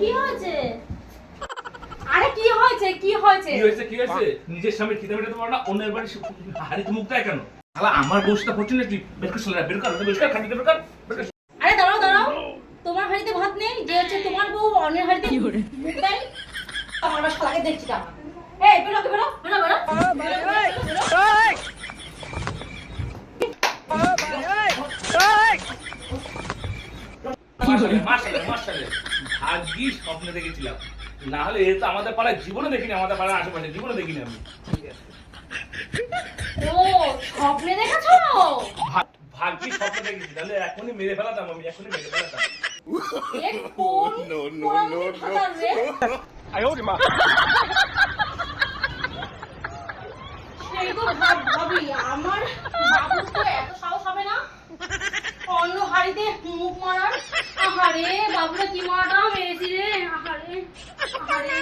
কি হয়েছে? আরে কি হয়েছে? কি হয়েছে? কি হয়েছে কি হয়েছে? নিজের স্বামী খিদে মেটাতে পারো না অন্যের বাড়ি হাড়িতে মুখ দেয় কেন? শালা আমার বউটা পছন্দ বের কর শালা বের কর বের কর খাটি বের কর আরে দাঁড়াও দাঁড়াও। তোমার হাড়িতে ভাত নেই? যে হচ্ছে তোমার বউ অন্যের হাড়িতে মুখ দেয়? আমার শালাকে দেখছি না এই বেরো বেরো বেরো বেরো। বেরো, বেরো, ভাগ্যিস স্বপ্নে দেখেছিলাম। না হলে এ তো আমাদের পাড়ায় জীবনে দেখিনি আমাদের পাড়ার আশেপাশে জীবনে দেখিনি আমি। ও স্বপ্নে দেখেছ? ভাগ্যিস স্বপ্ন দেখেছি তাহলে এখনই মেরে ফেলাতাম আমি এখনই মেরে ফেলাতাম। এ কোন কোন ভাতার রে? সেই তো ভাব ভাবি আমার বাবুর তো এত সাহস হবে না? অন্য হাড়িতে মুখ মারার? আহারে বাবুরা কি মাটা মেরেছি রে আহারে আহারে।